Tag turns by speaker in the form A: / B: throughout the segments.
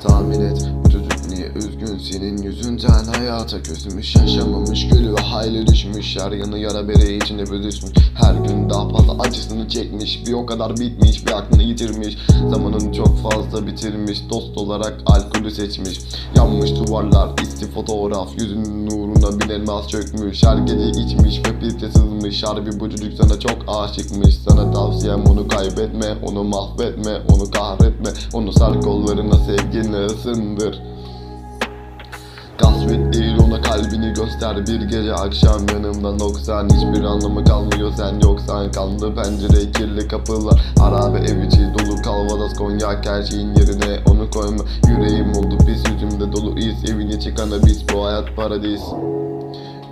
A: Tahmin et niye üzgün? Senin yüzünden Hayata gözümüş yaşamamış gülü hayli düşmüş. Her yanı yara bere içinde büzüşmüş. Her gün daha fazla acısını çekmiş. Bir o kadar bitmiş bir aklını yitirmiş. Zamanını çok fazla bitirmiş. Dost olarak alkolü seçmiş. Yanmış duvarlar isti fotoğraf. Yüzünün nuruna bir elmas çökmüş. Her gece içmiş ve bir sızmış Harbi bu çocuk sana çok aşıkmış. Sana tavsiyem onu kaybetme Onu mahvetme Onu kahretme. Onu sar kollarına sevginle ısındır. Gasp değil ona kalbini göster. Bir gece akşam yanımda noksan Hiçbir anlamı kalmıyor. Sen yoksan Kanlı pencere kirli kapılar. Harabe ev içi dolu kalvadas konyak Her şeyin yerine onu koyma. Yüreğim oldu pis yüzümde dolu iz Evine çıkan abis bu hayat paradis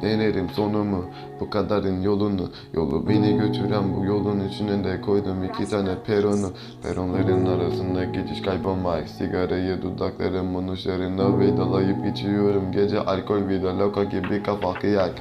A: Denerim sonumu bu kadarın yolunu. Yolu beni götüren bu yolun içine de koydum iki tane peronu. Peronların arasında geçiş kaybolmak Sigarayı dudaklarımın uçlarına vedalayıp içiyorum. Gece alkol vida loka gibi kafa kıyak